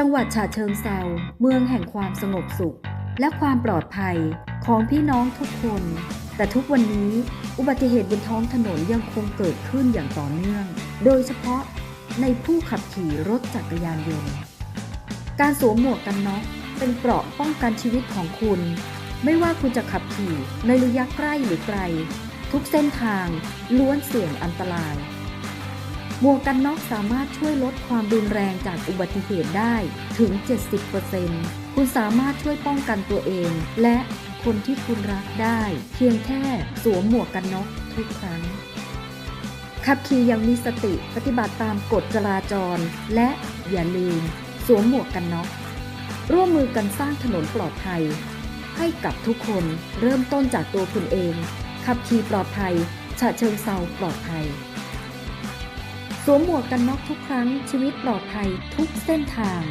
จังหวัดฉะเชิงเซาเมืองแห่งความสงบสุข และความปลอดภัยของพี่น้องทุกคน แต่ทุกวันนี้อุบัติเหตุบนท้องถนนยังคงเกิดขึ้นอย่างต่อเนื่อง โดยเฉพาะในผู้ขับขี่รถจักรยานยนต์ การสวมหมวกกันน็อกเป็นเกราะป้องกันชีวิตของคุณ ไม่ว่าคุณจะขับขี่ในระยะใกล้หรือไกล ทุกเส้นทางล้วนเสี่ยงอันตราย หมวกกันน็อกสามารถช่วยลดความรุนแรงจากอุบัติเหตุได้ถึง 70%คุณสามารถช่วยป้องกันตัวเอง และคนที่คุณรักได้ เพียงแค่สวมหมวกกันน็อกทุกครั้ง ขับขี่อย่างมีสติปฏิบัติตามกฎจราจร และอย่าลืม สวมหมวกกันน็อกร่วมมือกันสร้างถนนปลอดภัย ให้กับทุกคนเริ่มต้นจากตัวคุณเอง ขับขี่ปลอดภัยฉะเชิงเซาปลอดภัย สวมหมวกกันน็อกทุกครั้งชีวิตปลอดภัยทุกเส้นทาง